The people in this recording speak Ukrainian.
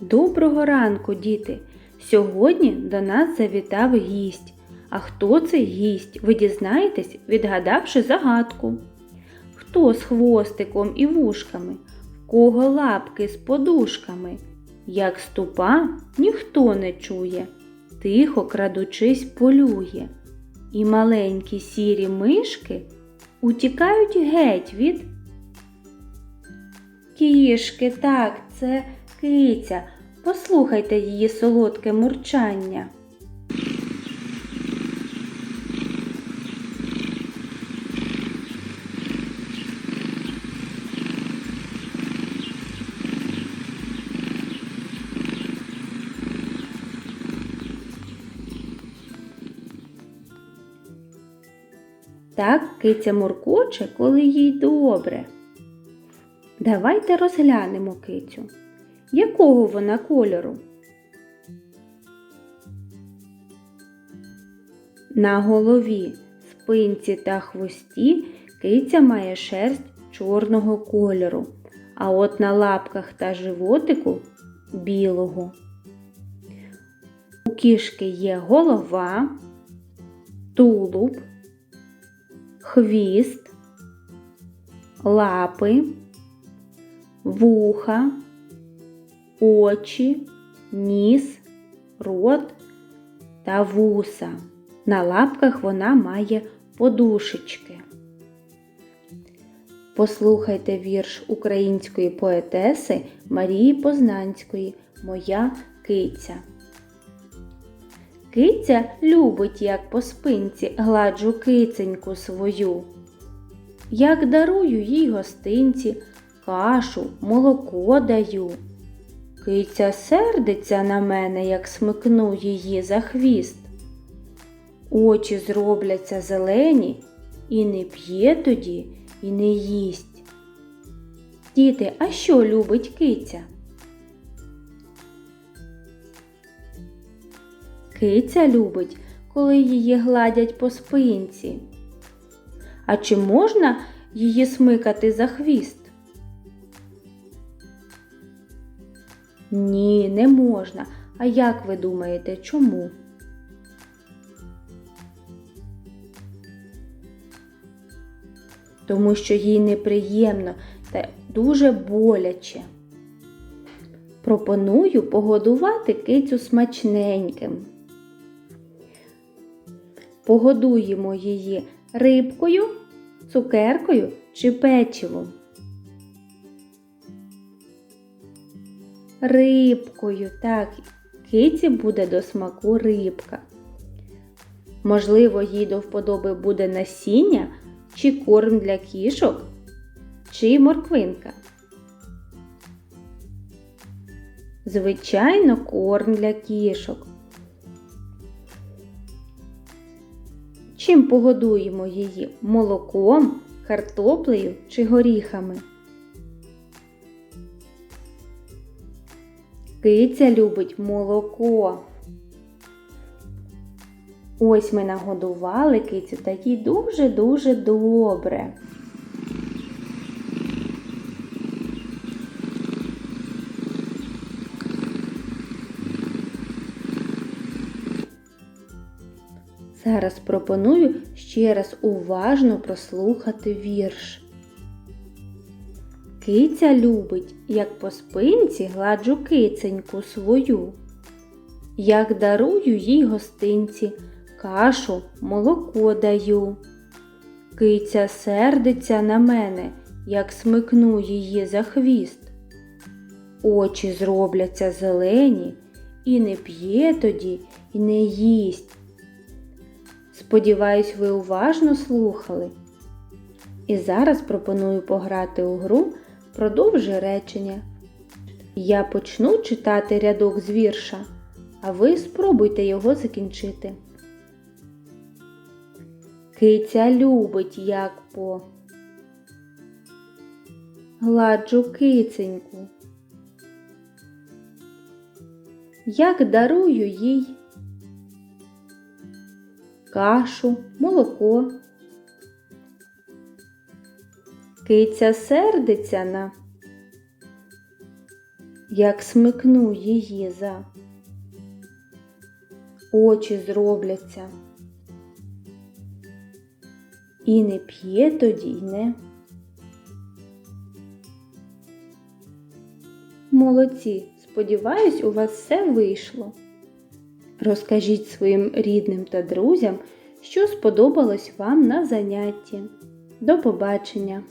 Доброго ранку, діти! Сьогодні до нас завітав гість. А хто цей гість, ви дізнаєтесь, відгадавши загадку. Хто з хвостиком і вушками, в кого лапки з подушками? Як ступа ніхто не чує, тихо крадучись полює. І маленькі сірі мишки утікають геть від Кішки, так, це киця. Послухайте її солодке мурчання. Так киця муркоче, коли їй добре. Давайте розглянемо кицю. Якого вона кольору? На голові, спинці та хвості киця має шерсть чорного кольору, а от на лапках та животику білого. У кішки є голова, тулуб, хвіст, лапи, вуха, очі, ніс, рот та вуса. На лапках вона має подушечки. Послухайте вірш української поетеси Марії Познанської Моя киця. Киця любить, як по спинці гладжу киценьку свою. Як дарую їй гостинці, кашу, молоко даю. Киця сердиться на мене, як смикну її за хвіст. Очі зробляться зелені, і не п'є тоді, і не їсть. Діти, а що любить киця? Киця любить, коли її гладять по спинці. А чи можна її смикати за хвіст? Ні, не можна. А як ви думаєте, чому? Тому що їй неприємно та дуже боляче. Пропоную погодувати кицю смачненьким. Погодуємо її рибкою, цукеркою чи печивом. Рибкою, так, киці буде до смаку рибка. Можливо, їй до вподоби буде насіння чи корм для кішок, чи морквинка. Звичайно, корм для кішок. Чим погодуємо її молоком, картоплею чи горіхами? Киця любить молоко. Ось ми нагодували кицю та їй дуже-дуже добре. Зараз пропоную ще раз уважно прослухати вірш. Киця любить, як по спинці гладжу киценьку свою, як дарую їй гостинці, кашу, молоко даю. Киця сердиться на мене, як смикну її за хвіст. Очі зробляться зелені, і не п'є тоді, і не їсть. Сподіваюсь, ви уважно слухали. І зараз пропоную пограти у гру продовжи речення. Я почну читати рядок з вірша, а ви спробуйте його закінчити. Киця любить, як по гладжу киценьку. Як дарую їй кашу, молоко, Киця сердиться на, як смикну її за. Очі зробляться. І не п'є тоді й не. Молодці, сподіваюсь, у вас все вийшло. Розкажіть своїм рідним та друзям, що сподобалось вам на занятті. До побачення!